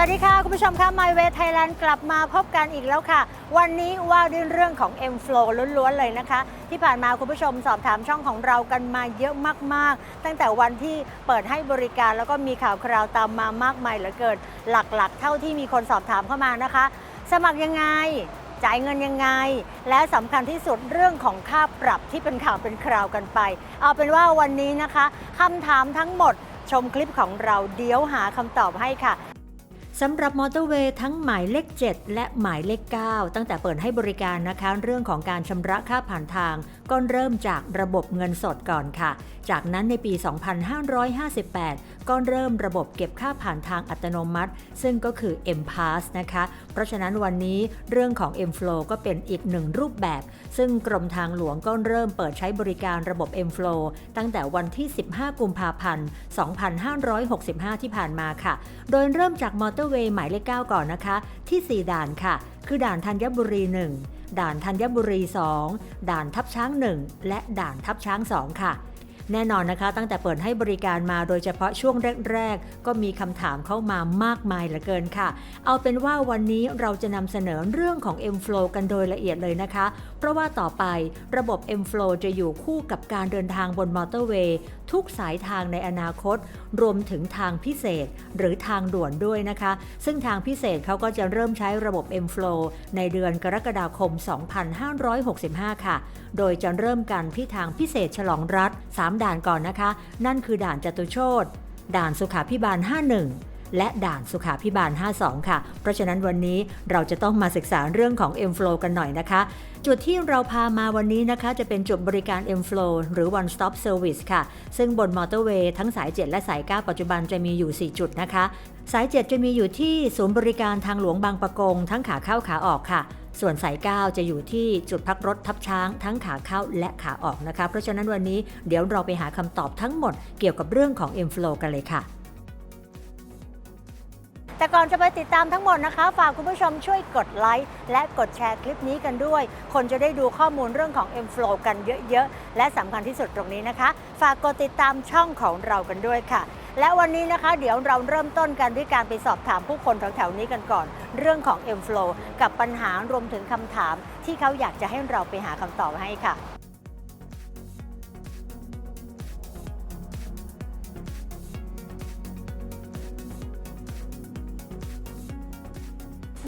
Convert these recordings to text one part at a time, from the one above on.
สวัสดีค่ะ คุณผู้ชมค่ะ My Way Thailand กลับมาพบกันอีกแล้วค่ะ วันนี้ว่าด้วยเรื่องของ M Flow ล้วนๆเลยนะคะ ที่ผ่านมาคุณผู้ชมสอบถามช่องของเรากันมาเยอะมากๆ ตั้งแต่วันที่เปิดให้บริการแล้วก็มีข่าวคราวตามมามากมายเหลือเกินหลักๆ เท่าที่มีคนสอบถามเข้ามานะคะ สมัครยังไงจ่ายเงินยังไง และสำคัญที่สุดเรื่องของค่าปรับที่เป็นข่าวเป็นคราวกันไป เอาเป็นว่าวันนี้นะคะคำถามทั้งหมดชมคลิปของเราเดี๋ยวหาคำตอบให้ค่ะ สำหรับมอเตอร์เวย์ทั้งหมายเลข 7 และหมายเลข 9 ตั้งแต่เปิดให้บริการนะคะ เรื่องของการชำระค่าผ่านทาง ก็เริ่มจากระบบเงินสดก่อนค่ะ จากนั้นในปี 2558 ก็เริ่มระบบเก็บค่าผ่านทางอัตโนมัติ ซึ่งก็คือ M Pass นะคะ เพราะฉะนั้นวันนี้เรื่องของ M Flow ก็เป็นอีกหนึ่งรูปแบบ ซึ่งกรมทางหลวงก็เริ่มเปิดใช้บริการระบบ M Flow ตั้งแต่วันที่ 15 กุมภาพันธ์ 2565 ที่ผ่านมาค่ะ โดยเริ่มจากมอเตอร์เวย์หมายเลข 9 ก่อนนะคะ ที่ 4 ด่านค่ะ คือด่านธัญบุรี 1 ด่านธัญบุรี 2 ด่านทับช้าง 1 และด่านทับช้าง 2 ค่ะแน่นอนนะคะ ตั้งแต่เปิดให้บริการมาโดยเฉพาะช่วงแรก ๆ ก็มีคำถามเข้ามามากมายเหลือเกินค่ะ เอาเป็นว่าวันนี้เราจะนำเสนอเรื่องของ M Flow กันโดยละเอียดเลยนะคะ เพราะว่าต่อไประบบ M Flow จะอยู่คู่กับการเดินทางบนมอเตอร์เวย์ ทุกสายทางในอนาคต รวมถึงทางพิเศษหรือทางด่วนด้วยนะคะ ซึ่งทางพิเศษเขาก็จะเริ่มใช้ระบบ M Flow ในเดือนกรกฎาคม 2565 ค่ะ โดยจะเริ่มกันที่ทางพิเศษฉลองรัฐ 3 ด่านก่อนนะคะ นั่นคือด่านจตุโชตด่านสุขาพิบาล 51 และด่านสุขาพิบาล 52 ค่ะ เพราะฉะนั้นวันนี้เราจะต้องมาศึกษาเรื่องของ M Flow กันหน่อยนะคะ จุดที่เราพามาวันนี้นะคะ จะเป็นจุดบริการ M Flow หรือ One Stop Service ค่ะ ซึ่งบนมอเตอร์เวย์ทั้งสาย 7 และสาย 9 ปัจจุบันจะมีอยู่ 4 จุดนะคะ สาย 7 จะมีอยู่ที่ศูนย์บริการทางหลวงบางปะกง ทั้งขาเข้าขาออกค่ะส่วนสาย 9 จะอยู่ที่จุดพักรถทับช้างทั้งขาเข้าและขาออกนะคะ เพราะฉะนั้นวันนี้เดี๋ยวเราไปหาคำตอบทั้งหมดเกี่ยวกับเรื่องของ M Flow กันเลยค่ะ แต่ก่อนจะไปติดตามทั้งหมดนะคะ ฝากคุณผู้ชมช่วยกดไลค์และกดแชร์คลิปนี้กันด้วย คนจะได้ดูข้อมูลเรื่องของ M Flow กันเยอะๆ และสำคัญที่สุดตรงนี้นะคะ ฝากกดติดตามช่องของเรากันด้วยค่ะ และวันนี้นะคะ เดี๋ยวเราเริ่มต้นกันด้วยการไปสอบถามผู้คนแถวๆนี้กันก่อน เรื่องของ M Flow กับปัญหารวมถึงคำถามที่เขาอยากจะให้เราไปหาคำตอบให้ค่ะ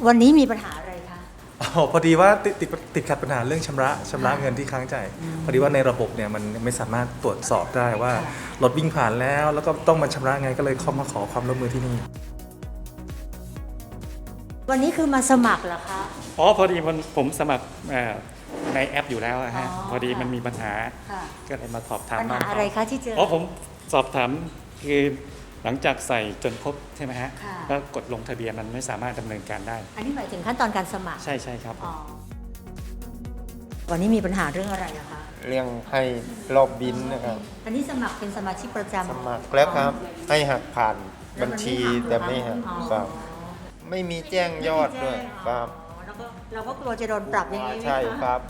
วันนี้มีปัญหาอะไรคะ อ๋อพอดีว่าติดติดติดขัดปัญหาเรื่องชำระชำระเงินที่ค้างจ่ายพอดีว่าในระบบเนี่ยมันไม่สามารถตรวจสอบได้ว่าค่ะรถวิ่งผ่านแล้ว แล้วก็ต้องมาชำระไงก็เลยเข้ามาขอความร่วมมือที่นี่ วันนี้คือมาสมัครเหรอคะ อ๋อพอดีมันผมสมัครเอ่อในแอปอยู่แล้วอะฮะอ๋อพอดีมันมีปัญหาค่ะ ก็เลยมาสอบถามปัญหาน้งเขอะไรคะที่เจอ อ๋อผมสอบถามคือ หลังจากใส่จนครบใช่ไหมฮะค่ะ แล้วกดลงทะเบียนมันไม่สามารถดำเนินการได้ อันนี้หมายถึงขั้นตอนการสมัครใช่ใช่ครับ อ๋อวันนี้มีปัญหาเรื่องอะไรอะคะ เรื่องให้รอบบินนะครับ อันนี้สมัครเป็นสมาชิกประจำสมัครแล้วครับ ให้หักผ่านแล้วบัญมันชีไม่แต่ไม่ทำหักอ๋อครับ ไม่มีแจ้งยอดด้วยครับอ๋อแล้วก็เราก็กลัวจะโดนปรับอย่างนี้ไหมคะใช่ครับ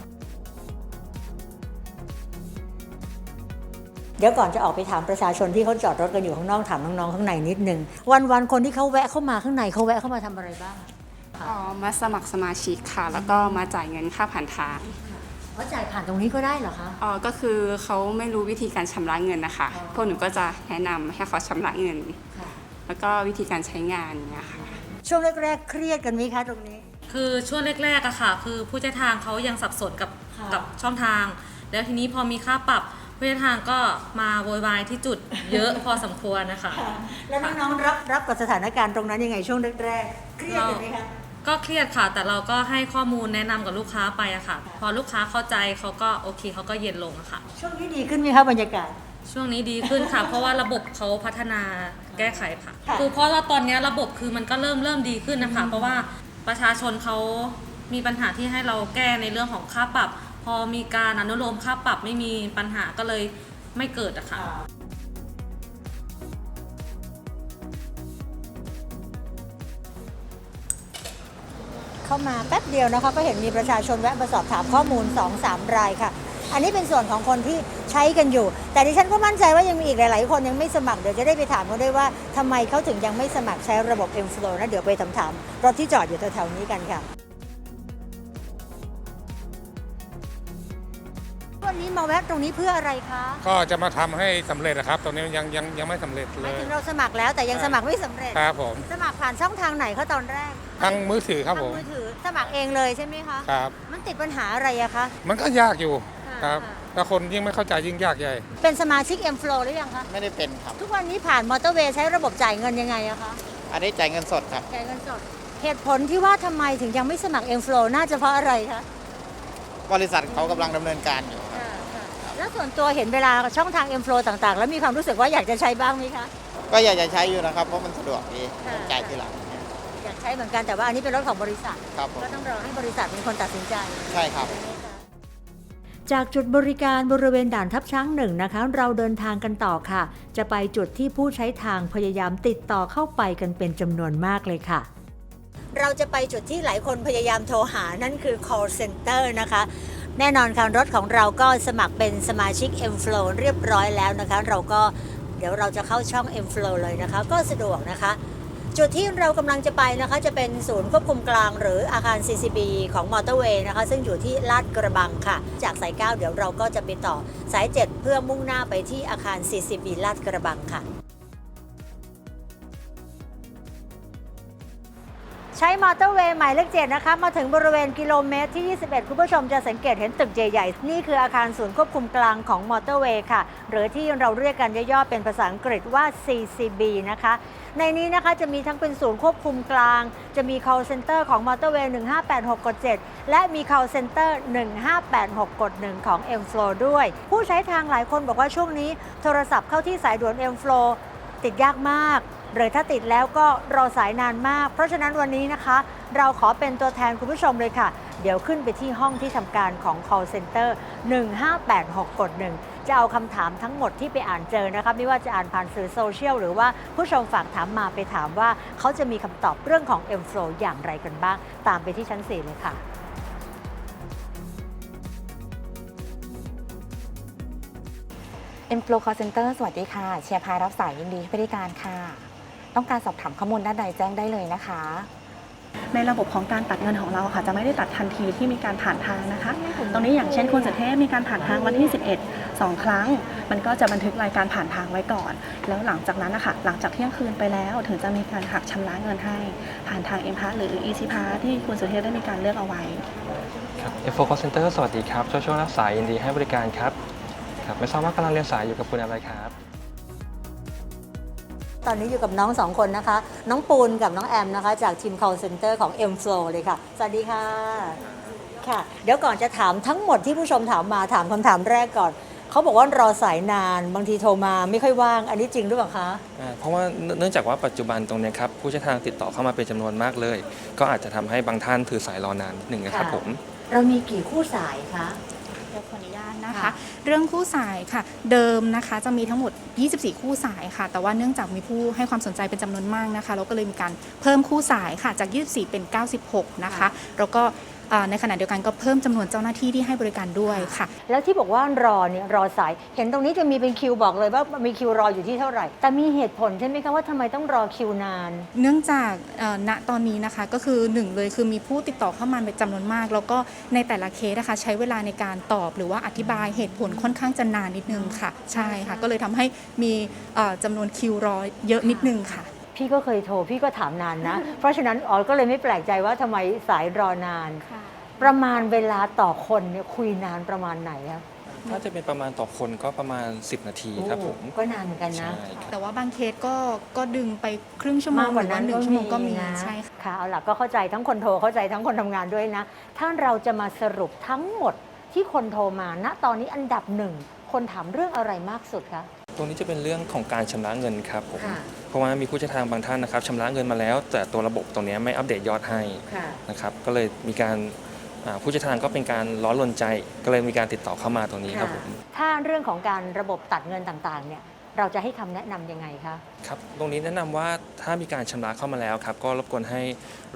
เดี๋ยวก่อนจะออกไปถามประชาชนที่เขาจอดรถกันอยู่ข้างนอกถามน้องๆข้างในนิดนึงวันวันๆคนที่เขาแวะเข้ามาข้างในเขาแวะเข้ามาทำอะไรบ้างอ๋อมาสมัครสมาชิกค่ะ แล้วก็มาจ่ายเงินค่าผ่านทางเขาจ่ายผ่านตรงนี้ก็ได้เหรอคะอ๋อก็คือเขาไม่รู้วิธีการชำระเงินนะคะพวกหนูก็จะแนะนำให้เขาชำระเงินแล้วก็วิธีการใช้งานอย่างเงี้ยค่ะช่วงแรกๆ เครียดกันไหมคะตรงนี้ คือช่วงแรกๆอะค่ะ คือผู้ใช้ทางเขายังสับสนกับค่ะกับช่องทาง แล้วทีนี้พอมีค่าปรับ ผู้ใช้ทางก็มาโวยวายที่จุดเยอะพอสมควรนะคะ แล้วน้องๆรับรับกับสถานการณ์ตรงนั้นยังไงช่วงแรกๆเครียดกันไหมคะก็เครียดค่ะ แต่เราก็ให้ข้อมูลแนะนำกับลูกค้าไปอะค่ะ พอลูกค้าเข้าใจเขาก็โอเคเขาก็เย็นลงอะค่ะ ช่วงนี้ดีขึ้นไหมคะบรรยากาศ ช่วงนี้ดีขึ้นค่ะ เพราะว่าระบบเขาพัฒนาแก้ไขค่ะค่ะคือเพราะว่าตอนเนี้ยระบบคือมันก็เริ่มเริ่มดีขึ้นนะคะ เพราะว่าประชาชนเขามีปัญหาที่ให้เราแก้ในเรื่องของค่าปรับ พอมีการอนุโลมค่าปรับไม่มีปัญหาก็เลยไม่เกิดอะค่ะ เข้ามาแป๊บเดียวนะคะก็เห็นมีประชาชนแวะมาสอบถามข้อมูล 2-3 รายค่ะ อันนี้เป็นส่วนของคนที่ใช้กันอยู่ แต่ดิฉันก็มั่นใจว่ายังมีอีกหลาย ๆ คนยังไม่สมัคร เดี๋ยวจะได้ไปถามเขาด้วยว่าทำไมเขาถึงยังไม่สมัครใช้ระบบ M Flow นะเดี๋ยวไปถามถามๆรถที่จอดอยู่แถวๆนี้กันค่ะ วันนี้มาแวะตรงนี้เพื่ออะไรคะก็จะมาทำให้สำเร็จนะครับ ตอนนี้ยังยังยังไม่สำเร็จหเลมายย ถึงเราสมัครแล้วแต่ยังสมัครไม่สำเร็จ ครับผม สมัครผ่านช่องทางไหนเขาตอนแรกทางมือถือครับทางผมมือถือสมัครเองเลยใช่ไหมคะ ครับ มันติดปัญหาอะไรอะคะ มันก็ยากอยู่ค่ะครับ ค่ะ ถ้าคนยิ่งไม่เข้าใจยิ่งยากใหญ่ เป็นสมาชิก M Flow หรือยังคะ ไม่ได้เป็นครับ ทุกวันนี้ผ่านมอเตอร์เวย์ใช้ระบบจ่ายเงินยังไงอะคะ อันนี้จ่ายเงินสดครับ จ่ายเงินสด เหตุผลที่ว่าทำไมถึงยังไม่สมัคร M Flow น่าจะเพราะอะไรคะ บริษัทเขากำลังดำเนินการอยู่ แล้วส่วนตัวเห็นเวลาช่องทาง M Flow ต่างๆ แล้วมีความรู้สึกว่าอยากจะใช้บ้างไหมคะ ก็อยากจะใช้อยู่นะครับ เพราะมันสะดวกดีค่ะจ่ายทีหลังอยากใช้เหมือนกันแต่ว่าอันนี้เป็นรถของบริษัท ครับผมก็ต้องรอให้บริษัทเป็นคนตัดสินใจ ใช่ครับ จากจุดบริการบริเวณด่านทับช้างหนึ่งนะคะ เราเดินทางกันต่อค่ะ จะไปจุดที่ผู้ใช้ทางพยายามติดต่อเข้าไปกันเป็นจำนวนมากเลยค่ะ เราจะไปจุดที่หลายคนพยายามโทรหานั่นคือ call center นะคะ แน่นอนค่ะรถของเราก็สมัครเป็นสมาชิก M Flow เรียบร้อยแล้วนะคะ เราก็เดี๋ยวเราจะเข้าช่อง M Flow เลยนะคะ ก็สะดวกนะคะ จุดที่เรากำลังจะไปนะคะ จะเป็นศูนย์ควบคุมกลางหรืออาคาร CCB ของมอเตอร์เวย์นะคะ ซึ่งอยู่ที่ลาดกระบังค่ะ จากสาย 9 เดี๋ยวเราก็จะไปต่อสาย 7 เพื่อมุ่งหน้าไปที่อาคาร CCB ลาดกระบังค่ะ ใช้มอเตอร์เวย์หมายเลขเจ็ดนะคะมาถึงบริเวณกิโลเมตรที่ 21 คุณผู้ชมจะสังเกตเห็นตึกใหญ่ๆ นี่คืออาคารศูนย์ควบคุมกลางของมอเตอร์เวย์ค่ะ หรือที่เราเรียกกันย่อๆเป็นภาษาอังกฤษว่า CCB นะคะ ในนี้นะคะจะมีทั้งเป็นศูนย์ควบคุมกลาง จะมี call center ของมอเตอร์เวย์1586กด7และมี call center 1586กด1ของ M Flow ด้วย ผู้ใช้ทางหลายคนบอกว่าช่วงนี้โทรศัพท์เข้าที่สายด่วน M Flow ติดยากมาก หรือถ้าติดแล้วก็รอสายนานมาก เพราะฉะนั้นวันนี้นะคะ เราขอเป็นตัวแทนคุณผู้ชมเลยค่ะ เดี๋ยวขึ้นไปที่ห้องที่ทำการของ call center 1586กด1จะเอาคำถามทั้งหมดที่ไปอ่านเจอนะคะไม่ว่าจะอ่านผ่านสื่อโซเชียลหรือว่าผู้ชมฝากถามมาไปถามว่า เขาจะมีคำตอบเรื่องของ M Flow อย่างไรกันบ้าง ตามไปที่ชั้น 4 เลยค่ะเอ็มโฟลคอเซ็นเตอร์สวัสดีค่ะ เชียร์พารับสายยินดีให้บริการค่ะ ต้องการสอบถามข้อมูลด้านใดแจ้งได้เลยนะคะ ในระบบของการตัดเงินของเราค่ะจะไม่ได้ตัดทันทีที่มีการผ่านทางนะคะ ตรงนี้อย่างเช่นคุณสุเทพมีการผ่านทางวันที่ 11 2 ครั้ง มันก็จะบันทึกรายการผ่านทางไว้ก่อน แล้วหลังจากนั้นนะคะหลังจากเที่ยงคืนไปแล้วถึงจะมีการหักชำระเงินให้ ผ่านทางเอ็มพาหรืออีซีพาที่คุณสุเทพได้มีการเลือกเอาไว้ ครับเอฟโฟคอเซ็นเตอร์สวัสดีครับช่วยช่วยรับสายยินดีให้บริการครับ ครับ ไม่ทราบว่ากำลังเรียนสายอยู่กับคุณอะไรครับต อนนี้อยู่กับน้องสองคนนะคะ น้องปูนกับน้องแอมนะคะ จากทีม call center ของ M Flow เลยค่ะ สวัสดีค่ะ ค่ะ เดี๋ยวก่อนจะถามทั้งหมดที่ผู้ชมถามมาถามคำถามแรกก่อน เขาบอกว่ารอสายนานบางทีโทรมาไม่ค่อยว่าง อันนี้จริงหรือเปล่าคะ อ่าเพราะว่าเนื่องจากว่าปัจจุบันตรงเนี้ยครับผู้ใช้ทางติดต่อเข้ามาเป็นจำนวนมากเลย ก็อาจจะทำให้บางท่านถือสายรอนานนิดหนึ่งนะครับค่ะ ผมเรามีกี่คู่สายคะเดี๋ยวขออ นุญาตนะคะ ค่ะเรื่องคู่สายค่ะ เดิมนะคะจะมีทั้งหมด 24 คู่สายค่ะ แต่ว่าเนื่องจากมีผู้ให้ความสนใจเป็นจำนวนมากนะคะ เราก็เลยมีการเพิ่มคู่สายค่ะจาก 24 เป็น 96 นะคะแล้วก็เอ่อ ในขณะเดียวกันก็เพิ่มจำนวนเจ้าหน้าที่ที่ให้บริการด้วยค่ะ แล้วที่บอกว่ารอเนี่ยรอสายเห็นตรงนี้จะมีเป็นคิวบอกเลยว่ามีคิวรออยู่ที่เท่าไหร่ แต่มีเหตุผลใช่ไหมคะว่าทำไมต้องรอคิวนาน เนื่องจากเอ่อณตอนนี้นะคะก็คือหนึ่งเลยคือมีผู้ติดต่อเข้ามาเป็นจำนวนมาก แล้วก็ในแต่ละเคสนะคะใช้เวลาในการตอบหรือว่าอธิบายเหตุผลค่อนข้างจะนานนิดนึงค่ะ ใช่ค่ะ ก็เลยทำให้มีเอ่อจำนวนคิวรอเยอะนิดนึงค่ะ พี่ก็เคยโทร พี่ก็ถามนานนะ เพราะฉะนั้นอ๋อก็เลยไม่แปลกใจว่าทำไมสายรอนานประมาณเวลาต่อคนเนี่ยคุยนานประมาณไหนครับถ้าจะเป็นประมาณต่อคนก็ประมาณ 10 นาทีครับผมก็นานเหมือนกันนะ ใช่ครับ แต่ว่าบางเคสก็ก็ดึงไปครึ่งชั่วโมงหรือว่าหนึ่งชั่วโมงก็มีนะใช่ค่ะ ค่ะเอาล่ะก็เข้าใจทั้งคนโทรเข้าใจทั้งคนทำงานด้วยนะ ถ้าเราจะมาสรุปทั้งหมดที่คนโทรมาณตอนนี้อันดับหนึ่ง คนถามเรื่องอะไรมากสุดคะ ตรงนี้จะเป็นเรื่องของการชำระเงินครับผม ค่ะ เพราะว่ามีผู้ใช้ทางบางท่านนะครับชำระเงินมาแล้ว แต่ตัวระบบตรงเนี้ยไม่อัปเดตยอดให้ค่ะ นะครับ ก็เลยมีการอ่าผู้ใช้ทางก็เป็นการร้อนรนใจ ก็เลยมีการติดต่อเข้ามาตรงนี้ครับผม ถ้าเรื่องของการระบบตัดเงินต่างๆเนี่ย เราจะให้คำแนะนำยังไงคะ ครับ ตรงนี้แนะนำว่าถ้ามีการชำระเข้ามาแล้วครับ ก็รบกวนให้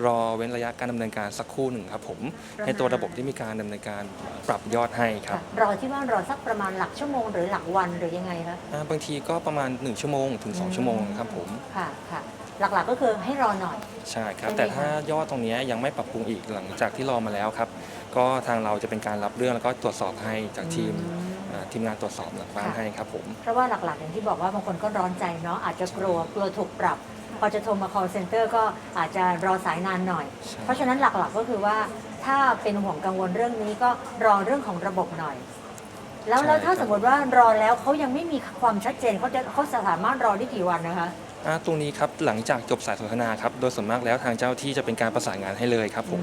รอเว้นระยะการดำเนินการสักครู่หนึ่งครับผมให้ตัวระบบที่มีการดำเนินการปรับยอดให้ครับรอที่ว่ารอสักประมาณหลักชั่วโมงหรือหลักวันหรือยังไงคะ อ่าบางทีก็ประมาณ 1 ชั่วโมงถึง2ชั่วโมงครับผม ค่ะค่ะ หลักๆก็คือให้รอหน่อย ใช่ครับใช่ไหมแต่คะถ้ายอดตรงนี้ยังไม่ปรับปรุงอีกหลังจากที่รอมาแล้วครับ ก็ทางเราจะเป็นการรับเรื่องแล้วก็ตรวจสอบให้จากทีมอ่าทีมงานตรวจสอบหลังบ้านให้ครับผม เพราะว่าหลักๆอย่างที่บอกว่าบางคนก็ร้อนใจเนาะอาจจะกลัวกลัวถูกปรับ พอจะโทรมา call center ก็อาจจะรอสายนานหน่อย ใช่ เพราะฉะนั้นหลักๆก็คือว่าถ้าเป็นห่วงกังวลเรื่องนี้ก็รอเรื่องของระบบหน่อย แล้วแล้วถ้าสมมติว่ารอแล้วเขายังไม่มีความชัดเจนเขาจะเขาจะสามารถรอได้กี่วันนะคะอ่า ตรงนี้ครับหลังจากจบสายสนทนาครับโดยส่วนมากแล้วทางเจ้าที่จะเป็นการประสานงานให้เลยครับผม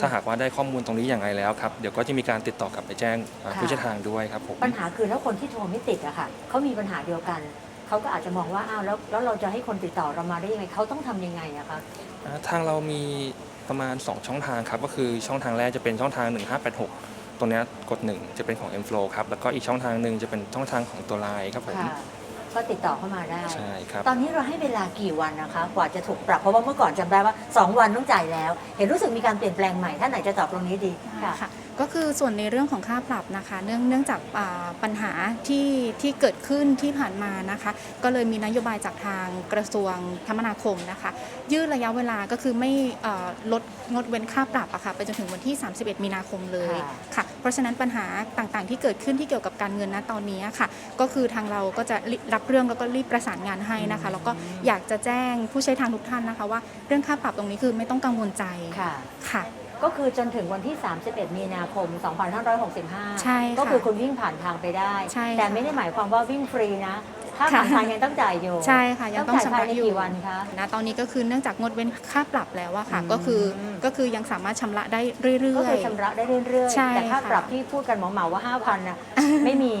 ถ้าหากว่าได้ข้อมูลตรงนี้อย่างไรแล้วครับเดี๋ยวก็จะมีการติดต่อกลับไปแจ้งอ่าค่ะผู้เชี่ยวชาญด้วยครับผมปัญหาคือแล้วคนที่โทรไม่ติดอะค่ะเขามีปัญหาเดียวกันเขาก็อาจจะมองว่าอ้าวแล้วแล้วเราจะให้คนติดต่อเรามาได้ยังไงเขาต้องทำยังไงอะคะอ่าทางเรามีประมาณ 2 ช่องทางครับก็คือช่องทางแรกจะเป็นช่องทาง 1586ตรงเนี้ยกด 1 จะเป็นของ m f l o w ครับแล้วก็อีกช่องทางหนึ่งจะเป็นช่องทางของตัวไลน์ครับผมค่ะ ก็ติดต่อเข้ามาได้ ใช่ครับ ตอนนี้เราให้เวลากี่วันนะคะ กว่าจะถูกปรับเพราะว่าเมื่อก่อนจำได้ว่า 2 วันต้องจ่ายแล้ว เห็นรู้สึกมีการเปลี่ยนแปลงใหม่ท่านไหนจะตอบตรงนี้ดีค่ะ ค่ะ ก็คือส่วนในเรื่องของค่าปรับนะคะ เนื่องเนื่องจากอ่าปัญหาที่ที่เกิดขึ้นที่ผ่านมานะคะ ก็เลยมีนโยบายจากทางกระทรวงคมนาคมนะคะ ยืดระยะเวลาก็คือไม่เอ่อลดงดเว้นค่าปรับอะค่ะไปจนถึงวันที่ 31 มีนาคมเลยค่ะค่ะ เพราะฉะนั้นปัญหาต่างๆ ที่เกิดขึ้นที่เกี่ยวกับการเงินณตอนนี้ค่ะ ก็คือทางเราก็จะรีบรับเรื่องแล้วก็รีบประสานงานให้นะคะ แล้วก็อยากจะแจ้งผู้ใช้ทางทุกท่านนะคะ ว่าเรื่องค่าปรับตรงนี้คือไม่ต้องกังวลใจค่ะค่ะ ก็คือจนถึงวันที่ 31 มีนาคม 2565 ใช่ค่ะก็คือคุณวิ่งผ่านทางไปได้ ใช่ค่ะ แต่ไม่ได้หมายความว่าวิ่งฟรีนะ ถ้าผ่านทางยังต้องจ่ายอยู่ใช่ค่ะ ยังต้องจ่ายชำภายระในอยู่กี่วันคะ นะตอนนี้ก็คือเนื่องจากงดเว้นค่าปรับแล้วอะค่ะ อืม ก็คือก็คือยังสามารถชำระได้เรื่อยๆก็คือชำระได้เรื่อยใช่ๆ แต่ค่าค่ะ ปรับที่พูดกันเหมาๆว่า 5,000น่ะไม่มี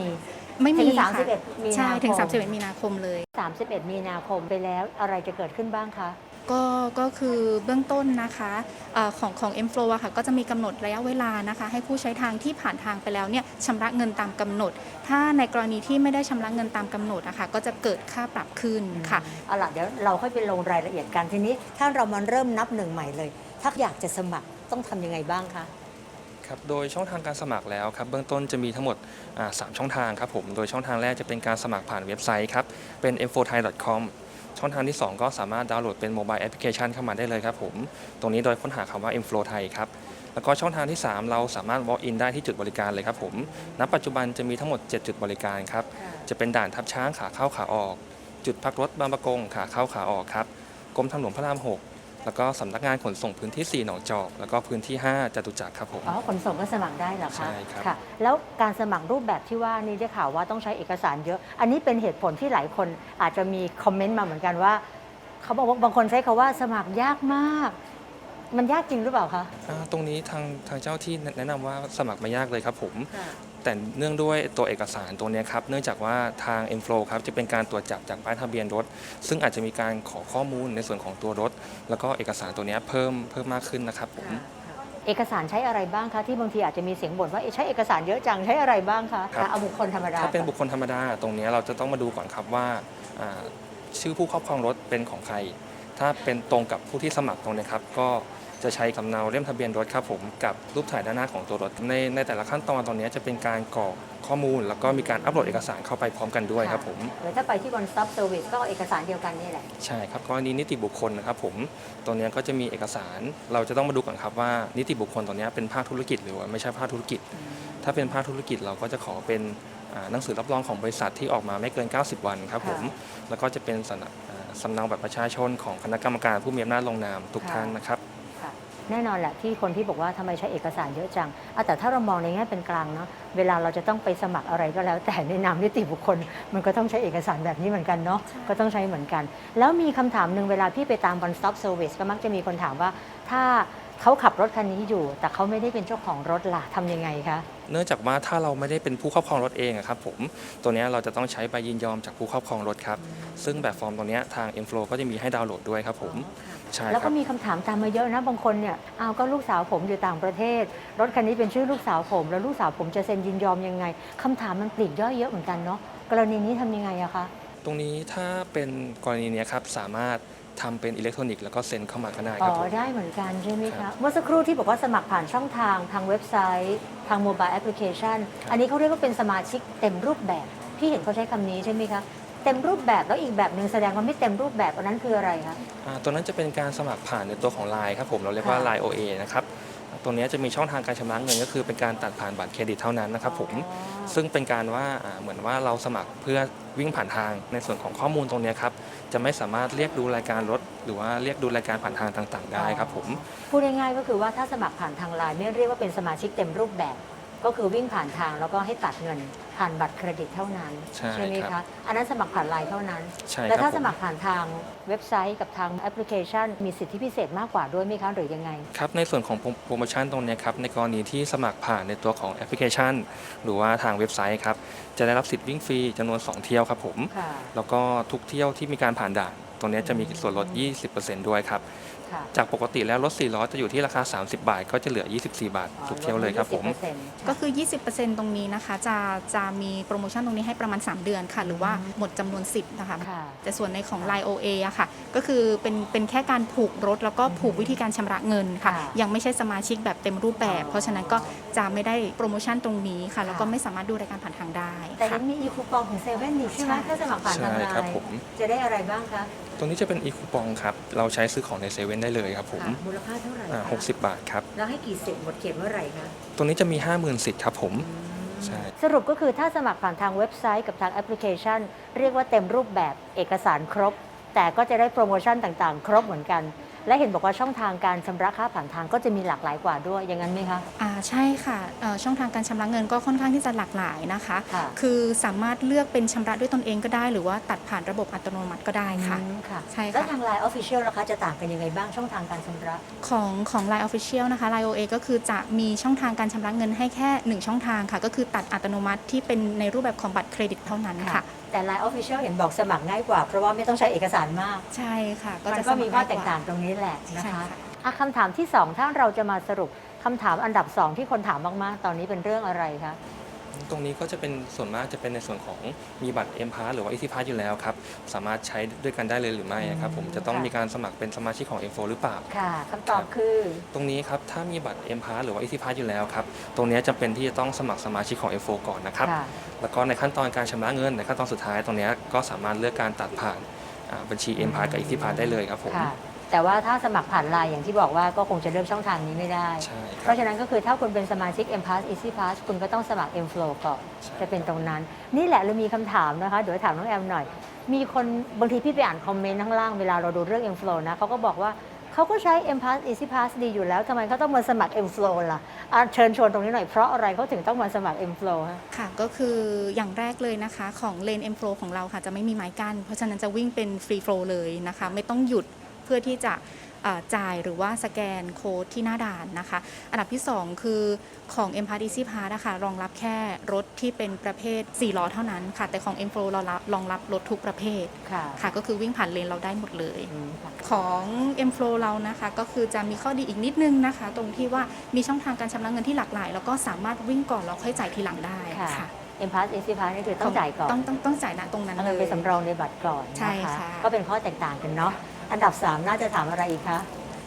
ไม่มีถึงค่ะ31มีนาคม ใช่ ถึง 31 มีนาคมเลย 31 มีนาคมไปแล้วอะไรจะเกิดขึ้นบ้างคะ ก็ก็คือเบื้องต้นนะคะเออของของ m f l o w อะค่ะก็จะมีกำหนดระยะเวลานะคะ ให้ผู้ใช้ทางที่ผ่านทางไปแล้วเนี่ยชำระเงินตามกำหนด ถ้าในกรณีที่ไม่ได้ชำระเงินตามกำหนดนะคะก็จะเกิดค่าปรับขึ้นค่ะเอาล่ะเดี๋ยวเราค่อยไปลงรายละเอียดกันทีนี้ ถ้าเรามาเริ่มนับหนึ่งใหม่เลย ถ้าอยากจะสมัครต้องทำยังไงบ้างคะครับโดยช่องทางการสมัครแล้วครับเบื้องต้นจะมีทั้งหมดอ่าสามช่องทางครับผมโดยช่องทางแรกจะเป็นการสมัครผ่านเว็บไซต์ครับเป็น m 4 thai com ช่องทางที่ 2 ก็สามารถดาวน์โหลดเป็นโมบายแอปพลิเคชันเข้ามาได้เลยครับผม ตรงนี้โดยค้นหาคำว่า m f l o w Thai ครับ แล้วก็ช่องทางที่ 3 เราสามารถ walk in ได้ที่จุดบริการเลยครับผม ณ ปัจจุบันจะมีทั้งหมด 7 จุดบริการครับ จะเป็นด่านทับช้างขาเข้าขาออก จุดพักรถบางประกงขาเข้าขาออกครับ กรมทางหลวงพระราม 6 แล้วก็สำนักงานขนส่งพื้นที่ 4 หนองจอก แล้วก็พื้นที่ 5จตุจักรครับผม อ๋อขนส่งก็สมัครได้เหรอคะใช่ครับค่ะแล้วการสมัครรูปแบบที่ว่านี่ได้ข่าวว่าต้องใช้เอกสารเยอะ อันนี้เป็นเหตุผลที่หลายคนอาจจะมีคอมเมนต์มาเหมือนกันว่า เขาบอกว่าบางคนใช้คาว่าสมัครยากมาก มันยากจริงหรือเปล่าคะ อ่าตรงนี้ทางทางเจ้าที่แนะนำว่าสมัครไม่ยากเลยครับผม แต่เนื่องด้วยตัวเอกสารตัวเนี้ยครับ เนื่องจากว่าทาง m f l o w ครับจะเป็นการตรวจจับจากป้ายทะเบียนรถ ซึ่งอาจจะมีการขอข้อมูลในส่วนของตัวรถ แล้วก็เอกสารตัวเนี้ยเพิ่มเพิ่มมากขึ้นนะครับผม เอกสารใช้อะไรบ้างคะ ที่บางทีอาจจะมีเสียงบ่นว่าเอ๊ะใช้เอกสารเยอะจังใช้อะไรบ้างคะครับ เอาบุคคลธรรมดาถ้าเป็นก่อบุคคลธรรมดาตรงเนี้ยเราจะต้องมาดูก่อนครับว่าอ่าชื่อผู้ครอบครองรถเป็นของใคร ถ้าเป็นตรงกับผู้ที่สมัครตรงเนี้ยครับก็ จะใช้สำเนาเล่มทะเบียนรถครับผมกับรูปถ่ายด้านหน้าของตัวรถในในแต่ละขั้นตอนตรงเนี้ยจะเป็นการกรอกข้อมูล แล้วก็มีการอัปโหลดเอกสารเข้าไปพร้อมกันด้วยครับผม หรือถ้าไปที่ one stop service ก็เอาเอกสารเดียวกันนี่แหละ ใช่ครับกรณีนิติบุคคลนะครับผมตรงเนี้ยก็จะมีเอกสาร เราจะต้องมาดูก่อนครับว่านิติบุคคลตรงเนี้ยเป็นภาคธุรกิจหรือว่าไม่ใช่ภาคธุรกิจ ถ้าเป็นภาคธุรกิจเราก็จะขอเป็นอ่าหนังสือรับรองของบริษัทที่ออกมาไม่เกิน 90 วันครับผมแล้วก็จะเป็นสำนักอ่าสำเนาบัตรประชาชนของคณะกรรมการผู้มีอำนาจลงนามทุกค่ะ ท่านนะครับค่ะ แน่นอนแหละที่คนที่บอกว่าทำไมใช้เอกสารเยอะจังอะแต่ถ้าเรามองในแง่เป็นกลางเนาะเวลาเราจะต้องไปสมัครอะไรก็แล้ว แต่ในนามนิติบุคคล มันก็ต้องใช้เอกสารแบบนี้เหมือนกันเนาะก็ต้องใช้เหมือนกัน แล้วมีคำถามหนึ่งเวลาพี่ไปตาม one stop service ก็มักจะมีคนถามว่าถ้าเขาขับรถคันนี้อยู่ แต่เขาไม่ได้เป็นเจ้าของรถล่ะทำยังไงคะ เนื่องจากว่าถ้าเราไม่ได้เป็นผู้ครอบครองรถเองอะครับผมตัวเนี้ยเราจะต้องใช้ใบยินยอมจากผู้ครอบครองรถครับ ซึ่งแบบฟอร์มตรงเนี้ยทาง m f l o w ก็จะมีให้ดาวน์โหลดด้วยครับผม ใช่แล้วครัก็บมีคำถามตามมาเยอะนะบางคนเนี่ยอ้าวก็ลูกสาวผมอยู่ต่างประเทศ รถคันนี้เป็นชื่อลูกสาวผม แล้วลูกสาวผมจะเซ็นยินยอมยังไงคำถามมันปลีกย่อยเยอะเหมือนกันเนาะกรณีนี้ทำยังไงอะคะตรงนี้ถ้าเป็นกรณีเนี้ยครับสามารถทำเป็นอิเล็กทรอนิกส์แล้วก็เซ็นเข้ามาก็ได้คอ๋รับอผมได้เหมือนกันใช่ไหมครัคะบเมื่อสักครู่ที่บอกว่าสมัครผ่านช่องทางทางเว็บไซต์ ทางโมบายแอปพลิเคชัน ครับ อันนี้เขาเรียกว่าเป็นสมาชิกเต็มรูปแบบ พี่เห็นเขาใช้คำนี้ใช่ไหมคะ เต็มรูปแบบแล้วอีกแบบหนึ่งแสดงว่าไม่เต็มรูปแบบอันนั้นคืออะไรคะอ่าตัวนั้นจะเป็นการสมัครผ่านในตัวของ Line ครับผมเราเรียกว่าค่ะ Line OA นะครับตรงเนี้ยจะมีช่องทางการชำระเงินก็คือเป็นการตัดผ่านบัตรเครดิตเท่านั้นนะครับผมอ๋อซึ่งเป็นการว่าอ่าเหมือนว่าเราสมัครเพื่อวิ่งผ่านทางในส่วนของข้อมูลตรงเนี้ยครับจะไม่สามารถเรียกดูรายการรถ หรือว่าเรียกดูรายการผ่านทางต่าง ๆ ได้ครับผม พูดง่ายๆก็คือว่าถ้าสมัครผ่านทางไลน์ไม่เรียกว่าเป็นสมาชิกเต็มรูปแบบ ก็คือวิ่งผ่านทางแล้วก็ให้ตัดเงินผ่านบัตรเครดิตเท่านั้นใช่ไหมครัคะบอันนั้นสมัครผ่านไลน์เท่านั้น ใช่แล้วครัถ้าบผสมมัครผ่านทางเว็บไซต์กับทางแอปพลิเคชัน มีสิทธิพิเศษมากกว่าด้วยไหมคะหรือยังไง ครับในส่วนของโปรโปรโมชั่นตรงเนี้ยครับในกรณีที่สมัครผ่านในตัวของแอปพลิเคชัน หรือว่าทางเว็บไซต์ครับจะได้รับสิทธิ์วิ่งฟรีจำนวน 2 เที่ยวครับผม ค่ะ แล้วก็ทุกเที่ยวที่มีการผ่านด่าน ตรงเนี้ยจะมีส่วนลด 20%ด้วยครับ ค่ะ จากปกติแล้วรถ4ล้อจะอยู่ที่ราคา 30 บาท ก็จะเหลือ 24 บาททุกเที่ยวเลยครับผม 20%ก็คือ 20%ตรงนี้นะคะ จะจะมีโปรโมชั่นตรงนี้ให้ประมาณ 3 เดือนค่ะ หรือว่าหมดจำนวนสิทธิ์นะคะ ค่ะ แต่ส่วนในของ Line OA อะค่ะ ก็คือเป็นเป็นแค่การผูกรถแล้วก็ผูกวิธีการชำระเงินค่ะ ค่ะยังไม่ใช่สมาชิกแบบเต็มรูปแบบ อ๋อเพราะฉะนั้นก็จะไม่ได้โปรโมชั่นตรงนี้ค่ะ แล้วก็ค่ะ ไม่สามารถดูรายการผ่านทางได้แต่ค่ะ ยังมีอีคูปองของเซเว่นอีกใช่ไหมใช่ ถ้าสมัครผ่านทางไลใช่ครับน์ผมจะได้อะไรบ้างคะตรงนี้จะเป็นอีคูปองครับ เราใช้ซื้อของในเซเว่นได้เลยครับผมค่ะมูลค่าเท่าไหร่อ่าคะ60บาทครับ แล้วให้กี่สิทธิ์หมดเขตเมื่อไหร่คะตรงนี้จะมี 50,000สิทธิ์ครับผม ใช่ สรุปก็คือถ้าสมัครผ่านทางเว็บไซต์กับทางแอปพลิเคชัน เรียกว่าเต็มรูปแบบเอกสารครบ แต่ก็จะได้โปรโมชั่นต่างๆ ครบเหมือนกัน และเห็นบอกว่าช่องทางการชำระค่าผ่านทางก็จะมีหลากหลายกว่าด้วยอย่างนั้นไหมคะ อ่าใช่ค่ะเอ่อช่องทางการชำระเงินก็ค่อนข้างที่จะหลากหลายนะคะ ค่ะ คือสามารถเลือกเป็นชำระด้วยตนเองก็ได้ หรือว่าตัดผ่านระบบอัตโนมัติก็ได้ค่ะ อืมค่ะ ใช่ค่ะ แล้วทางไลน์ออฟฟิเชียลล่ะคะจะต่างกันยังไงบ้างช่องทางการชำระ ของของ Line Official นะคะ Line OA ก็คือจะมีช่องทางการชำระเงินให้แค่ 1 ช่องทางค่ะ ก็คือตัดอัตโนมัติที่เป็นในรูปแบบของบัตรเครดิตเท่านั้นค่ะ แต่ Line Official เห็นบอกสมัครง่ายกว่า เพราะว่าไม่ต้องใช้เอกสารมาก ใช่ค่ะก็มันจะก็มีข้อสแตรกรถต่างตรงนี้แหละนะใช่คะค่ะ อะคำถามที่ 2 ถ้าเราจะมาสรุปคำถามอันดับ 2 ที่คนถามมาก ๆ ตอนนี้เป็นเรื่องอะไรคะ ตรงนี้ก็จะเป็นส่วนมากจะเป็นในส่วนของมีบัตร M p a s หรือว่า Easy Pass อยู่แล้วครับ สามารถใช้ด้วยกันได้เลยหรือไม่นะครับผมจะต้องค่ะมีการสมัครเป็นสมาชิกของ M4 หรือเปล่า ค่ะคำตอบคือ ตรงนี้ครับ ถ้ามีบัตร M p a s หรือว่า Easy Pass อยู่แล้วครับ ตรงนี้จำเป็นที่จะต้องสมัครสมาชิกของ M4 ก่อนนะครับ ค่ะ แล้วก็ในขั้นตอนการชำระเงิน ในขั้นตอนสุดท้ายตรงนี้ก็สามารถเลือกการตัดผ่านอ่าบัญชี M p a s กับ Easy Pass ได้เลยครับผม ค่ะ แต่ว่าถ้าสมัครผ่านไลน์อย่างที่บอกว่าก็คงจะเลือกช่องทางนี้ไม่ได้ ใช่คเพรับราะฉะนั้นก็คือถ้าคุณเป็นสมาชิก M Pass Easy Pass คุณก็ต้องสมัคร M Flow ก่อนใช่ จะเป็นตรงนั้น นี่แหละเรามีคำถามนะคะ เดี๋ยวถามน้องแอมหน่อย มีคนบางทีพี่ไปอ่านคอมเมนต์ข้างล่างเวลาเราดูเรื่อง M Flow นะเขาก็บอกว่าเขาก็ใช้ M Pass Easy Pass ดีอยู่แล้วทำไมเขาต้องมาสมัคร M Flow ล่ะอะเชิญชวนตรงนี้หน่อยเพราะอะไรเขาถึงต้องมาสมัคร M Flow ฮะ ค่ะก็คืออย่างแรกเลยนะคะของเลน M Flow ของเราค่ะจะไม่มีไม้กั้นเพราะฉะนั้นจะวิ่งเป็นฟรีโฟลเลยนะคะ ไม่ต้องหยุด เพื่อที่จะเอ่อจ่ายหรือว่าสแกนโค้ดที่หน้าด่านนะคะ อันดับที่ 2 คือของ M Pass Easy Pass นะคะรองรับแค่รถที่เป็นประเภท 4 ล้อเท่านั้นค่ะ แต่ของ M Flow เรารับรองรับรถทุกประเภทค่ะค่ะก็คือวิ่งผ่านเลนเราได้หมดเลยอืมค่ะของ M Flow เรานะคะก็คือจะมีข้อดีอีกนิดนึงนะคะ ตรงที่ว่ามีช่องทางการชำระเงินที่หลากหลาย แล้วก็สามารถวิ่งก่อนแล้วค่อยจ่ายทีหลังได้ค่ะค่ะ M Pass Easy Pass นี่คือต้องจ่ายก่อน ต้องต้องต้องจ่ายณตรงนั้นเอาเลเงินยไปสำรองในบัตรก่อนใช่นค่ะก็เป็นข้อแตกต่างกันเนาะ อันดับ 3 น่าจะถามอะไรอีกคะ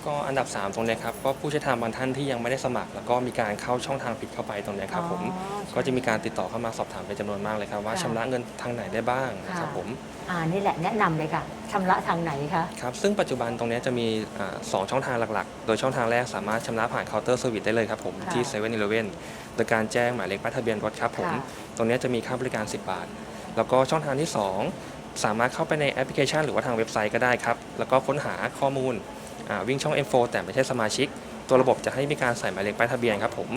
ก็อันดับ 3 ตรงเนี้ยครับก็ผู้ใช้ทางบางท่านที่ยังไม่ได้สมัคร แล้วก็มีการเข้าช่องทางผิดเข้าไปตรงเนี้ยครับผมอ๋อใช่ก็จะมีการติดต่อเข้ามาสอบถามเป็นจำนวนมากเลยครับว่าค่ะ ชำระเงินทางไหนได้บ้างนะครับค่ะผม อ่านี่แหละแนะนำเลยค่ะชำระทางไหนคะ ครับ ซึ่งปัจจุบันตรงเนี้ยจะมีอ่าสองช่องทางหลักๆ โดยช่องทางแรกสามารถชำระผ่านเคาน์เตอร์เซอร์วิสได้เลยครับผม ค่ะที่7 e เ e ่ e อโดยการแจ้งหมายเลขป้ายทะเบียนรถครับผม ค่ะ ตรงเนี้ยจะมีค่าบริการ 10 บาท แล้วก็ช่องทางที่ 2 สามารถเข้าไปในแอปพลิเคชัน หรือว่าทางเว็บไซต์ก็ได้ครับ แล้วก็ค้นหาข้อมูลอ่าวิ่งช่อง M4 แต่ไม่ใช่สมาชิก ตัวระบบจะให้มีการใส่หมายเลขป้ายทะเบียนครับผม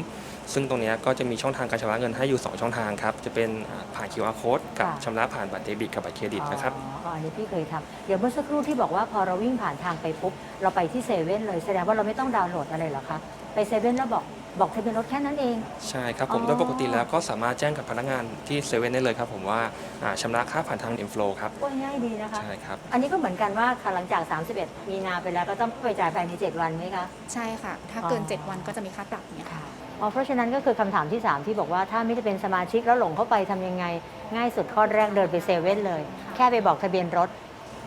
ซึ่งตรงเนี้ยก็จะมีช่องทางการชำระเงินให้อยู่ 2 ช่องทางครับ จะเป็นอ่าผ่าน QR code กับค่ะชำระผ่านบัตรเดบิตกับบัตรเครดิตนะครับอ๋ออ๋ออันนี้พี่เคยทำเดี๋ยวเมื่อสักครู่ที่บอกว่าพอเราวิ่งผ่านทางไปปุ๊บ เราไปที่เซเว่นเลย แสดงว่าเราไม่ต้องดาวน์โหลดอะไรเหรอคะ ไปเซเว่นแล้วบอก บอกทะเบียนรถแค่นั้นเอง ใช่ครับผมอ๋อโดยปกติแล้วก็สามารถแจ้งกับพนักงานที่เซเว่นได้เลยครับผมว่าอ่าชำระค่าผ่านทาง m f l o w ครับก็ง่ายดีนะคะ ใช่ครับ อันนี้ก็เหมือนกันว่าค่ะหลังจาก 31 มีนาไปแล้วก็ต้องไปจ่ายภายใน7วันไหมคะ ใช่ค่ะ ถ้าเกิน อ๋อ 7 วันก็จะมีค่าปรับเนี่ยค่ะ อ๋อเพราะฉะนั้นก็คือคำถามที่ 3 ที่บอกว่าถ้าไม่ได้เป็นสมาชิกแล้วหลงเข้าไปทำยังไง ง่ายสุดข้อแรกเดินไปเซเว่นเลย แค่ไปบอกทะเบียนรถ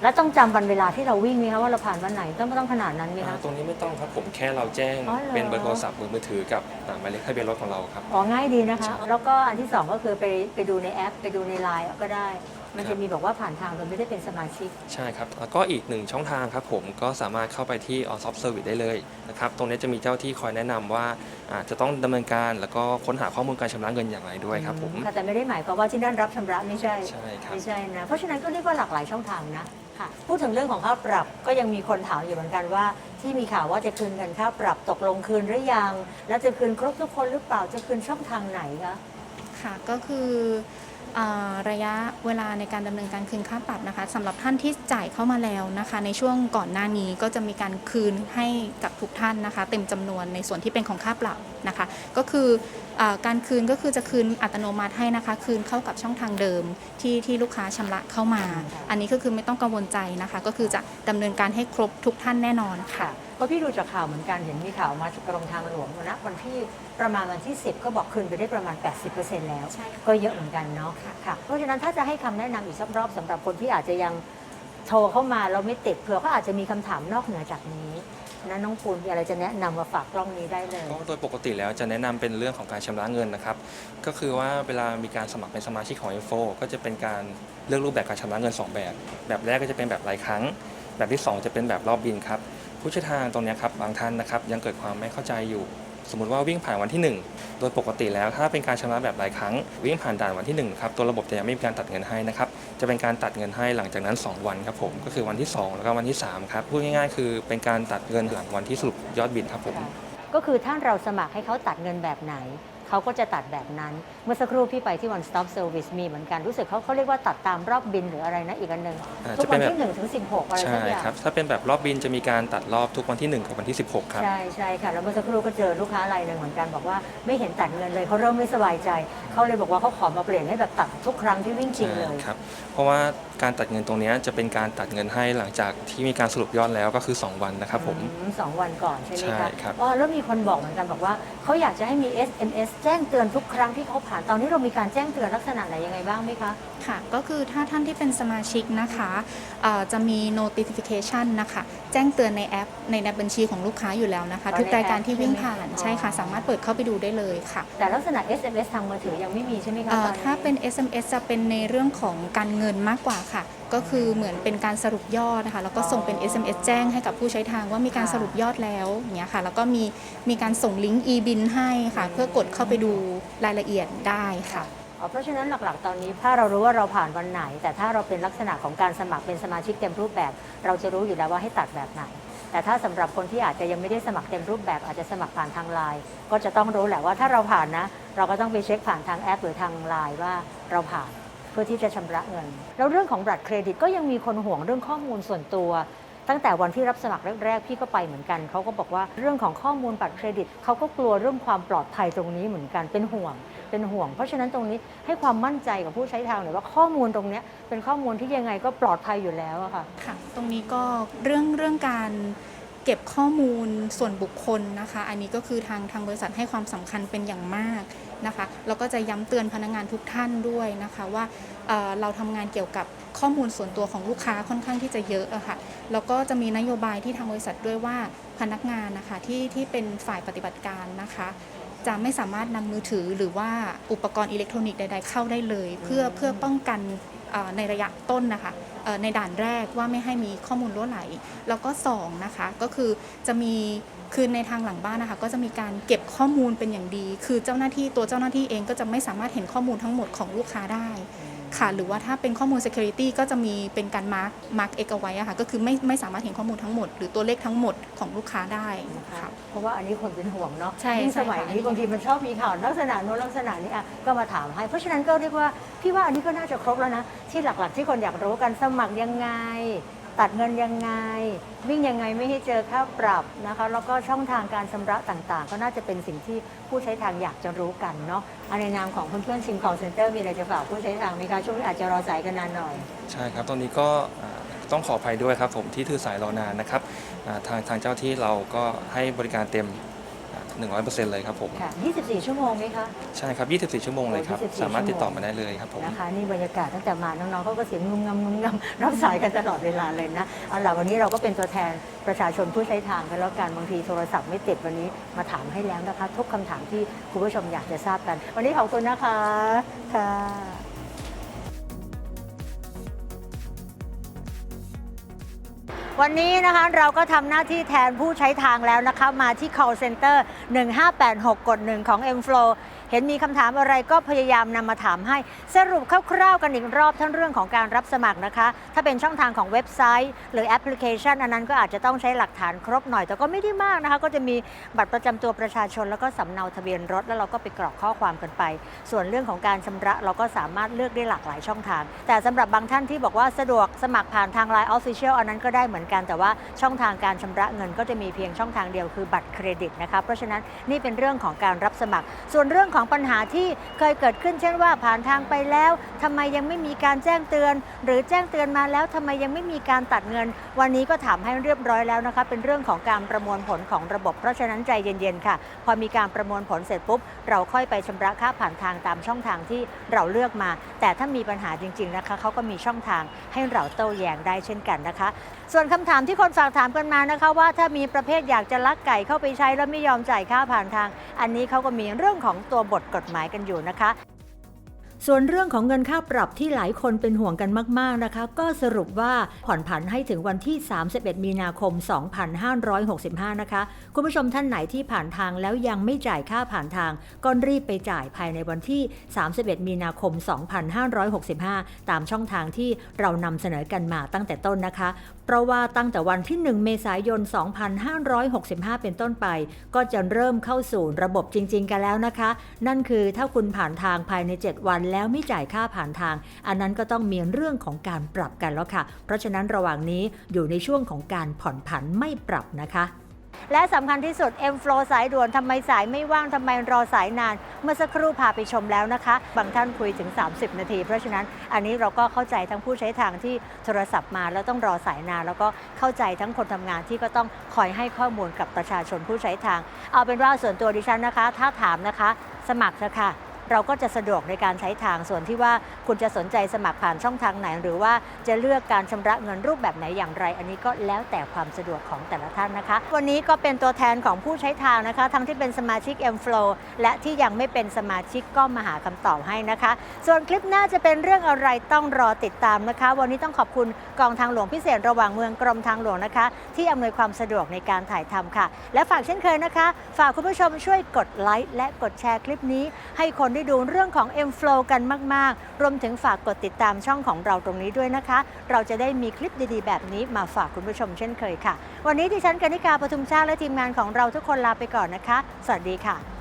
แล้วต้องจำวันเวลาที่เราวิ่งไหมคะว่าเราผ่านวันไหนต้องต้องขนาดนั้นไหมอ่าคะ ตรงนี้ไม่ต้องครับผมแค่เราแจ้งอ๋อเหรอ เป็นเบอร์โทรศัพท์มือถือกับอ่าหมายเลขทะเบียนรถของเราครับ อ๋อง่ายดีนะคะ แล้วก็อันที่สองก็คือไปไปดูในแอป ไปดูในไลน์ก็ได้ มันครัจะบมีบอกว่าผ่านทางโดยไม่ได้เป็นสมาชิก ใช่ครับ แล้วก็อีกหนึ่งช่องทางครับผมก็สามารถเข้าไปที่ on soft service ได้เลยนะครับ ตรงนี้จะมีเจ้าที่คอยแนะนำว่าอ่าจะต้องดำเนินการแล้วก็ค้นหาข้อมูลการชำระเงินอย่างไรด้วยครับผม ค่ะแต่ไม่ได้หมายความว่าที่นั่นรับชำระไม่ใช่ ใช่ครับ ไม่ใช่นะ เพราะฉะนั้นก็เรียกว่าหลากหลายช่องทางนะค่ะพูดถึงเรื่องของค่าปรับก็ยังมีคนถามอยู่เหมือนกันว่า ที่มีข่าวว่าจะคืนกันค่าปรับตกลงคืนหรือยัง แล้วจะคืนครบทุกคนหรือเปล่าจะคืนช่องทางไหนคะ ค่ะก็คือ ระยะเวลาในการดำเนินการคืนค่าปรับนะคะสำหรับท่านที่จ่ายเข้ามาแล้วนะคะ ในช่วงก่อนหน้านี้ก็จะมีการคืนให้กับทุกท่านนะคะ เต็มจำนวนในส่วนที่เป็นของค่าปรับนะคะ ก็คืออการคืนก็คือจะคืนอัตโนมัติให้นะคะ คืนเข้ากับช่องทางเดิมที่ที่ลูกค้าชำระเข้ามา อันนี้ก็คือไม่ต้องกังวลใจนะคะ ก็คือจะดำเนินการให้ครบทุกท่านแน่นอนค่ะ ราะพี่ดูจากข่าวเหมือนกันเห็นมีข่าวมาจากกรมทางหลวงนะวันที่ประมาณวันที่ 10 ก็บอกคืนไปได้ประมาณ 80%แล้ว ใช่ค่ะ ก็เยอะเหมือนกันเนาะค่ะเพราะฉะนั้นถ้าจะให้คำแนะนำอีกสักรอบสำหรับคนที่อาจจะยังโทรเข้ามาเราไม่ติดเผื่อเขาอาจจะมีคำถามนอกเหนือจากนี้นะน้องปูนมีอะไรจะแนะนำมาฝากกล้องนี้ได้เลย ก็โดยปกติแล้วจะแนะนำเป็นเรื่องของการชำระเงินนะครับ ก็คือว่าเวลามีการสมัครเป็นสมาชิกของ Info ก็จะเป็นการเลือกรูปแบบการชำระเงิน 2 แบบ แบบแรกก็จะเป็นแบบรายครั้ง แบบที่ 2 จะเป็นแบบรอบบินครับ ผู้ใช้ทางตรงนี้ครับบางท่านนะครับยังเกิดความไม่เข้าใจอยู่ สมมติว่าวิ่งผ่านวันที่ 1 โดยปกติแล้วถ้าเป็นการชำระแบบรายครั้ง วิ่งผ่านด่านวันที่1ครับตัวระบบจะยังไม่มีการตัดเงินให้นะครับจะเป็นการตัดเงินให้หลังจากนั้น 2 วันครับผมก็คือวันที่ 2 แล้วก็วันที่3ครับพูดง่ายๆ คือเป็นการตัดเงินหลังวันที่สรุปยอดบินครับผมก็คือถ้าเราสมัครให้เขาตัดเงินแบบไหน เขาก็จะตัดแบบนั้นเมื่อสักครู่พี่ไปที่ One Stop Service มีเหมือนกันรู้สึกเขาเขาเรียกว่าตัดตามรอบบินหรืออะไรนะอีกอันหนึ่งอ่าทุกจะเป็วันนแบบ ที่1ถึง16อะไรใช่สักอย่าง ครับ ถ้าเป็นแบบรอบบินจะมีการตัดรอบทุกวันที่ 1 กับวันที่ 16 ครับ ใช่ใช่ค่ะ แล้วเมื่อสักครู่ก็เจอลูกค้ารายหนึ่งเหมือนกันบอกว่าไม่เห็นตัดเงินเลยเขาเริ่มไม่สบายใจ เขาเลยบอกว่าเขาขอมาเปลี่ยนให้แบบตัดทุกครั้งที่วิ่งจริงเลยใช่ครับ เพราะว่าการตัดเงินตรงเนี้ยจะเป็นการตัดเงินให้หลังจากที่มีการสรุปยอดแล้วก็คือ 2 วันนะครับผม อืมสองวันก่อนใช่ไหมใช่คะครับ อ๋อแล้วมีคนบอกเหมือนกันบอกว่าเขาอยากจะให้มี SMS แจ้งเตือนทุกครั้งที่เขาผ่านตอนนี้เรามีการแจ้งเตือนลักษณะไหนยังไงบ้างไหมคะ ค่ะ ก็คือถ้าท่านที่เป็นสมาชิกนะคะเอ่อจะมี notification นะคะ แจ้งเตือนในแอป ในแอปบัญชีของลูกค้าอยู่แล้วนะคะ อ๋อทุกรายการที่วิ่งในแอปผ่านใช่ไหมใช่ค่ะอ๋อสามารถเปิดเข้าไปดูได้เลยค่ะแต่ลักษณะ SMS ทางมือถือยังไม่มีใช่ไหมคะเอ่อตอนนี้ ถ้าเป็น SMS จะเป็นในเรื่องของการเงินมากกว่าค่ะ ก็คือเหมือนเป็นการสรุปยอดนะคะแล้วก็ส่งเป็น SMS แจ้งให้กับผู้ใช้ทางว่ามีการสรุปยอดแล้วอย่างเงี้ยค่ะแล้วก็มีมีการส่งลิงก์ e-bin ให้ค่ะ เพื่อกดเข้าไปดูรายละเอียดได้ค่ะ อ๋อเพราะฉะนั้นหลักๆ ตอนนี้ถ้าเรารู้ว่าเราผ่านวันไหน แต่ถ้าเราเป็นลักษณะของการสมัครเป็นสมาชิกเต็มรูปแบบ เราจะรู้อยู่แล้วว่าให้ตัดแบบไหน แต่ถ้าสำหรับคนที่อาจจะยังไม่ได้สมัครเต็มรูปแบบอาจจะสมัครผ่านทางไลน์ก็จะต้องรู้แหละว่าถ้าเราผ่านนะ เราก็ต้องไปเช็คผ่านทางแอป หรือทางไลน์ว่าเราผ่าน เพื่อที่จะชำระเงิน แล้วเรื่องของบัตรเครดิตก็ยังมีคนห่วงเรื่องข้อมูลส่วนตัว ตั้งแต่วันที่รับสมัครแรกๆพี่ก็ไปเหมือนกันเขาก็บอกว่าเรื่องของข้อมูลบัตรเครดิตเขาก็กลัวเรื่องความปลอดภัยตรงนี้เหมือนกันเป็นห่วง เป็นห่วง เพราะฉะนั้นตรงนี้ให้ความมั่นใจกับผู้ใช้ทางหน่อยว่าข้อมูลตรงนี้เป็นข้อมูลที่ยังไงก็ปลอดภัยอยู่แล้วอะค่ะค่ะ ตรงนี้ก็เรื่องเรื่องการเก็บข้อมูลส่วนบุคคลนะคะ อันนี้ก็คือทางทางบริษัทให้ความสำคัญเป็นอย่างมาก นะคะแล้วก็จะย้ำเตือนพนักงานทุกท่านด้วยนะคะว่าเเราทำงานเกี่ยวกับข้อมูลส่วนตัวของลูกค้าค่อนข้างที่จะเยอะอะค่ะแล้วก็จะมีนโยบายที่ทางบริษัทด้วยว่าพนักงานนะคะที่ที่เป็นฝ่ายปฏิบัติการนะคะจะไม่สามารถนำมือถือหรือว่าอุปกรณ์อิเล็กทรอนิกส์ใด ๆ เข้าได้เลย เพื่อเพื่อป้องกันในระยะต้นนะคะในด่านแรกว่าไม่ให้มีข้อมูลรั่วไหล แล้วก็สองนะคะก็คือจะมี คือในทางหลังบ้านนะคะก็จะมีการเก็บข้อมูลเป็นอย่างดี คือเจ้าหน้าที่ตัวเจ้าหน้าที่เองก็จะไม่สามารถเห็นข้อมูลทั้งหมดของลูกค้าได้ค่ะ หรือว่าถ้าเป็นข้อมูล security ก็จะมีเป็นการ mark mark x เอาไว้อะค่ะ ก็คือไม่ไม่สามารถเห็นข้อมูลทั้งหมด หรือตัวเลขทั้งหมดของลูกค้าได้ค่ะ เพราะว่าอันนี้คนเป็นห่วงเนาะใช่ยิ่งใช่สมัยค่ะนี้บางทีมันชอบมีข่าวลักษณะโน้นลักษณะนี้อะก็มาถามให้ เพราะฉะนั้นก็เรียกว่าพี่ว่าอันนี้ก็น่าจะครบแล้วนะ ที่หลักๆที่คนอยากรู้กันสมัครยังไง ตัดเงินยังไง วิ่งยังไงไม่ให้เจอค่าปรับนะคะแล้วก็ช่องทางการชำระต่างๆ ก็น่าจะเป็นสิ่งที่ผู้ใช้ทางอยากจะรู้กันเนาะอันในนามของเพื่อนๆชิมคอลเซ็นเตอร์มีอะไรจะฝากผู้ใช้ทางไหมคะช่วงนี้อาจจะรอสายกันนานหน่อย ใช่ครับตอนนี้ก็อ่าต้องขออภัยด้วยครับผมที่ถือสายรอนานนะครับอ่าทางทางเจ้าที่เราก็ให้บริการเต็ม 100%เลยครับผม ค่ะ 24 ชั่วโมงไหมคะ ใช่ครับ 24 ชั่วโมงเลยครับโอ้24สามารถติดต่อชั่วโมงมาได้เลยครับผม นะคะ นี่บรรยากาศตั้งแต่มาน้องๆเขาก็เสียงงุมงำงุมงำรับสายกันตลอดเวลาเลยนะเอาล่ะวันนี้เราก็เป็นตัวแทนประชาชนผู้ใช้ทางกันแล้วกันบางทีโทรศัพท์ไม่ติดวันนี้มาถามให้แล้วนะคะทุกคำถามที่คุณผู้ชมอยากจะทราบกัน วันนี้ขอบคุณนะคะค่ะ วันนี้นะคะเราก็ทำหน้าที่แทนผู้ใช้ทางแล้วนะคะ มาที่ call center 1586 กด 1 ของ m f l o w เห็นมีคำถามอะไรก็พยายามนำมาถามให้ สรุปคร่าวๆกันอีกรอบทั้งเรื่องของการรับสมัครนะคะ ถ้าเป็นช่องทางของเว็บไซต์ หรือแอปพลิเคชัน อันนั้นก็อาจจะต้องใช้หลักฐานครบหน่อย แต่ก็ไม่ได้มากนะคะ ก็จะมีบัตรประจำตัวประชาชน แล้วก็สำเนาทะเบียนรถ แล้วเราก็ไปกรอกข้อความกันไป ส่วนเรื่องของการชำระเราก็สามารถเลือกได้หลากหลายช่องทาง แต่สำหรับบางท่านที่บอกว่าสะดวกสมัครผ่านทาง Line Official อันนั้นก็ได้เหมือนกันแต่ว่าช่องทางการชำระเงินก็จะมีเพียงช่องทางเดียวคือบัตรเครดิตนะคะเพราะฉะนั้นนี่เป็นเรื่องของการรับสมัคร ส่วนเรื่องของสองปัญหาที่เคยเกิดขึ้น เช่นว่าผ่านทางไปแล้วทำไมยังไม่มีการแจ้งเตือน หรือแจ้งเตือนมาแล้วทำไมยังไม่มีการตัดเงิน วันนี้ก็ถามให้เรียบร้อยแล้วนะคะ เป็นเรื่องของการประมวลผลของระบบ เพราะฉะนั้นใจเย็นๆค่ะ พอมีการประมวลผลเสร็จปุ๊บ เราค่อยไปชำระค่าผ่านทางตามช่องทางที่เราเลือกมา แต่ถ้ามีปัญหาจริง ๆนะคะเขาก็มีช่องทางให้เราโต้แย้งได้เช่นกันนะคะ ส่วนคำถามที่คนฝากถามกันมานะคะ ว่าถ้ามีประเภทอยากจะลักไก่เข้าไปใช้แล้วไม่ยอมจ่ายค่าผ่านทาง อันนี้เขาก็มีเรื่องของตัวบทกฎหมายกันอยู่นะคะ ส่วนเรื่องของเงินค่าปรับที่หลายคนเป็นห่วงกันมากๆนะคะ ก็สรุปว่าผ่อนผันให้ถึงวันที่ 31 มีนาคม 2565 นะคะ คุณผู้ชมท่านไหนที่ผ่านทางแล้วยังไม่จ่ายค่าผ่านทางก็รีบไปจ่ายภายในวันที่ 31 มีนาคม 2565 ตามช่องทางที่เรานำเสนอกันมาตั้งแต่ต้นนะคะ เพราะว่าตั้งแต่วันที่ 1 เมษายน 2565 เป็นต้นไป ก็จะเริ่มเข้าสู่ระบบจริง ๆ กันแล้วนะคะ นั่นคือถ้าคุณผ่านทางภายใน 7 วันแล้วไม่จ่ายค่าผ่านทาง อันนั้นก็ต้องมีเรื่องของการปรับกันแล้วค่ะ เพราะฉะนั้นระหว่างนี้อยู่ในช่วงของการผ่อนผันไม่ปรับนะคะและสำคัญที่สุด M Flow สายด่วนทำไมสายไม่ว่างทำไมรอสายนาน เมื่อสักครู่พาไปชมแล้วนะคะ บางท่านคุยถึง 30 นาที เพราะฉะนั้นอันนี้เราก็เข้าใจทั้งผู้ใช้ทางที่โทรศัพท์มาแล้วต้องรอสายนาน แล้วก็เข้าใจทั้งคนทำงานที่ก็ต้องคอยให้ข้อมูลกับประชาชนผู้ใช้ทาง เอาเป็นว่าส่วนตัวดิฉันนะคะ ถ้าถามนะคะ สมัครเถอะค่ะ เราก็จะสะดวกในการใช้ทางส่วนที่ว่าคุณจะสนใจสมัครผ่านช่องทางไหน หรือว่าจะเลือกการชำระเงินรูปแบบไหนอย่างไร อันนี้ก็แล้วแต่ความสะดวกของแต่ละท่านนะคะ วันนี้ก็เป็นตัวแทนของผู้ใช้ทางนะคะ ทั้งที่เป็นสมาชิก M Flow และที่ยังไม่เป็นสมาชิกก็มาหาคำตอบให้นะคะ ส่วนคลิปหน้าจะเป็นเรื่องอะไรต้องรอติดตามนะคะ วันนี้ต้องขอบคุณกองทางหลวงพิเศษระหว่างเมืองกรมทางหลวงนะคะ ที่อำนวยความสะดวกในการถ่ายทำค่ะ และฝากเช่นเคยนะคะ ฝากคุณผู้ชมช่วยกดไลค์และกดแชร์คลิปนี้ ให้คนได้ดูเรื่องของ M Flow กันมาก ๆ รวมถึงฝากกดติดตามช่องของเราตรงนี้ด้วยนะคะ เราจะได้มีคลิปดีๆ แบบนี้มาฝากคุณผู้ชมเช่นเคยค่ะ วันนี้ดิฉันกนิกาปทุมชาติและทีมงานของเราทุกคนลาไปก่อนนะคะ สวัสดีค่ะ